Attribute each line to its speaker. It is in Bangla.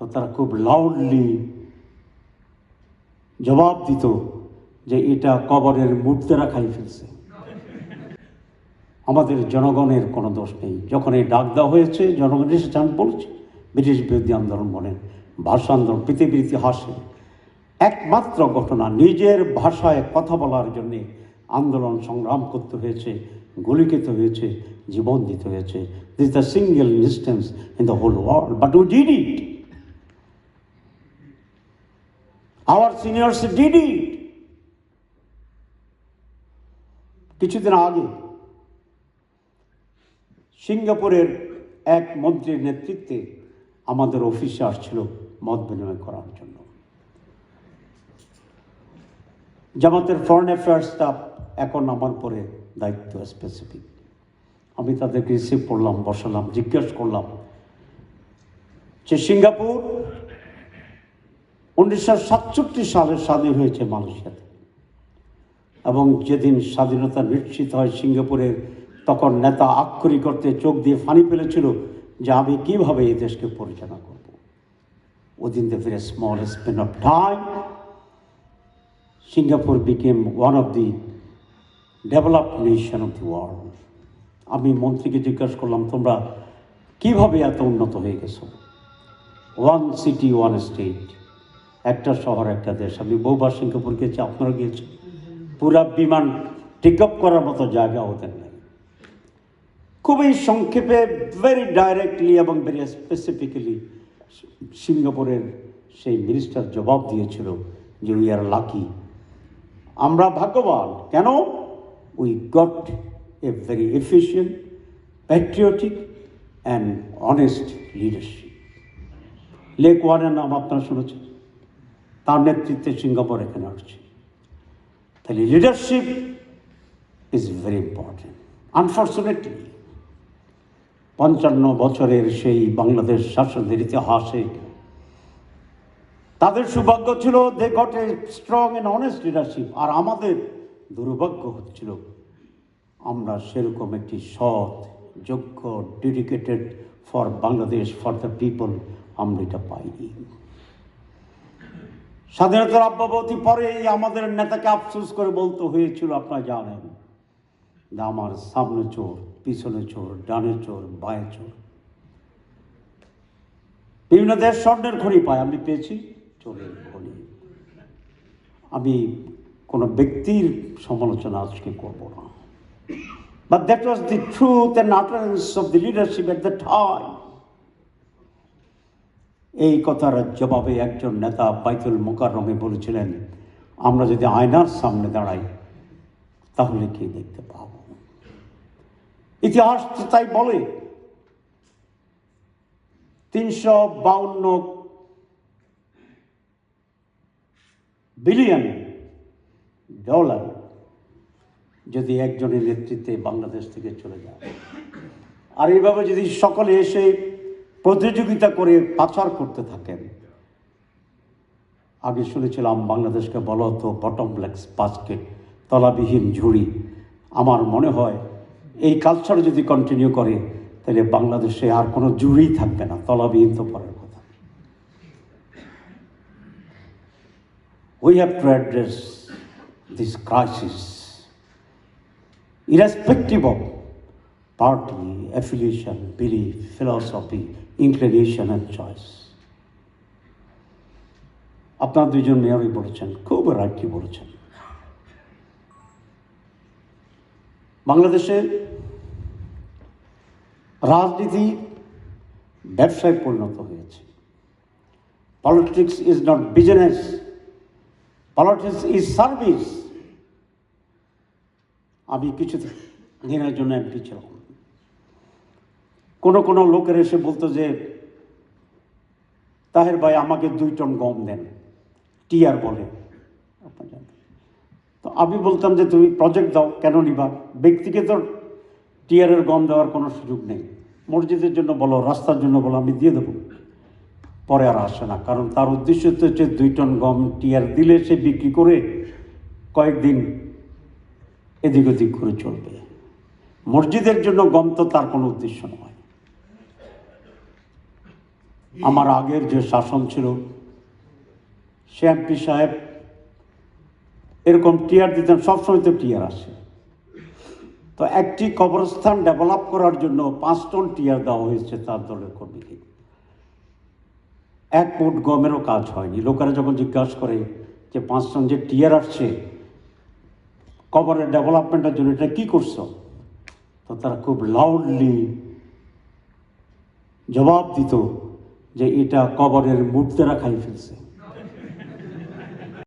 Speaker 1: তো তারা খুব লাউডলি জবাব দিত যে এটা কবরের মূর্তিরা খাই ফেলছে। আমাদের জনগণের কোনো দোষ নেই। যখন এই ডাক দেওয়া হয়েছে, জনগণ এসেছে আমি বলছি, ব্রিটিশ বিরোধী আন্দোলন বলেন, ভাষা আন্দোলন, পৃথিবীর ইতিহাসে একমাত্র ঘটনা, নিজের ভাষায় কথা বলার জন্যে আন্দোলন সংগ্রাম করতে হয়েছে গুলি খেতে হয়েছে, জীবন দিতে হয়েছে। This the single instance in the whole world but we did it our seniors did কিছুদিন আগে সিঙ্গাপুরের এক মন্ত্রীর নেতৃত্বে আমাদের অফিসে আসছিল মত বিনিময় করার জন্য। জামাতের ফরেন অ্যাফেয়ার্স স্টাফ এখন আমার পরে দায়িত্ব স্পেসিফিক আমি তাদেরকে রিসিভ করলাম, বসালাম, জিজ্ঞেস করলাম যে, সিঙ্গাপুর উনিশশো সাতষট্টি সালে স্বাধীন হয়েছে মালয়েশিয়াতে। এবং যেদিন স্বাধীনতা নিশ্চিত হয় সিঙ্গাপুরের, তখন নেতা আক্ষরিক করতে চোখ দিয়ে ফানি ফেলেছিল যে আমি কীভাবে এই দেশকে পরিচালনা করব। within the very small span of time Singapore became one of the developed nation of the world. আমি মন্ত্রীকে জিজ্ঞাসা করলাম, তোমরা কীভাবে এত উন্নত হয়ে গেছো? ওয়ান সিটি ওয়ান স্টেট একটা শহর, একটা দেশ। আমি বহুবার সিঙ্গাপুর গেছি আপনারা গিয়েছেন, পুরা বিমান টেক আপ করার মতো জায়গা ওদের নেই। খুবই সংক্ষেপে ভেরি ডাইরেক্টলি এবং ভেরি স্পেসিফিক্যালি সিঙ্গাপুরের সেই মিনিস্টার জবাব দিয়েছিল যে উই আর লাকি আমরা ভাগ্যবান। কেন? We got a very efficient patriotic and honest leadership lake ওয়ানের নাম আপনারা শুনেছেন? তার নেতৃত্বে সিঙ্গাপুর এখানে আসছে। তাহলে leadership is very important unfortunately পঞ্চান্ন বছরের সেই বাংলাদেশ শাসনের ইতিহাসে তাদের সৌভাগ্য ছিল they got a strong and honest leadership আর আমাদের দুর্ভাগ্য হচ্ছিল আমরা সেরকম একটি সৎ, যোগ্য dedicated for Bangladesh for the people আমরা এটা পাইনি। স্বাধীনতার অব্যবধি পরেই আমাদের নেতাকে আফসোস করে বলতে হয়েছিল, আপনারা জানেন আমার সামনে চোর, পিছনে চোর, ডানে চোর, বায়ে চোর। বিভিন্ন দেশ স্বর্ণের খনি পায়, আমি পেয়েছি চোরের খনি। আমি কোনো ব্যক্তির সমালোচনা আজকে করব না। But that was the truth and utterance of the leadership at the time এই কথার জবাবে একজন নেতা বাইতুল মোকাররমে বলেছিলেন, আমরা যদি আয়নার সামনে দাঁড়াই, তাহলে কি দেখতে পাব? ইতিহাস তাই বলে, তিনশো বাউন্ন বিলিয়ন ডলার যদি একজনের নেতৃত্বে বাংলাদেশ থেকে চলে যায়। আর এইভাবে যদি সকলে এসে প্রতিযোগিতা করে পাচার করতে থাকেন। আগে শুনেছিলাম বাংলাদেশকে বলা হতো বটমলেক্স বাস্কেট তলাবিহীন ঝুড়ি। আমার মনে হয় এই কালচার যদি কন্টিনিউ করে তাহলে বাংলাদেশে আর কোনো জুড়ি থাকবে না তলাবিহীন তো পরের কথা। We have to address this crisis irrespective of party, affiliation, belief, philosophy, inclination and choice আপনার দুইজন মেয়রই বলেছেন খুব রাইটলি বলেছেন বাংলাদেশে রাজনীতি ব্যবসায় পরিণত হয়েছে। Politics is not business politics is service আমি কিছু দিনের জন্য এমপি ছিলাম কোনো কোনো লোকের এসে বলতো যে, তাহের ভাই, আমাকে দুই টন গম দেন। টিয়ার বলে। তো আমি বলতাম যে, তুমি প্রজেক্ট দাও, কেন নিবা? ব্যক্তিকে তো টিআরের গম দেওয়ার কোনো সুযোগ নেই। মসজিদের জন্য বলো, রাস্তার জন্য বলো, আমি দিয়ে দেবো। পরে আর আসে না, কারণ তার উদ্দেশ্য তো হচ্ছে দুই টন গম টিয়ার দিলে সে বিক্রি করে কয়েকদিন এদিক ওদিক করে চলবে। মসজিদের জন্য গম তো তার কোনো উদ্দেশ্য নয়। আমার আগের যে শাসন ছিল, সে এমপি সাহেব এরকম টিয়ার দিতেন, সবসময় তো টিয়ার আসে। তো একটি কবরস্থান ডেভেলপ করার জন্য পাঁচ টন টিয়ার দেওয়া হয়েছে তার দলের কর্মীকে। এক ফুট গমেরও কাজ হয়নি। লোকেরা যখন জিজ্ঞাসা করে যে পাঁচ টন যে টিয়ার আসছে, কবরের ডেভেলপমেন্টের জন্য এটা কী করছ? তো তারা খুব লাউডলি জবাব দিত যে এটা কবরের মূর্তিরা খাই ফেলছে।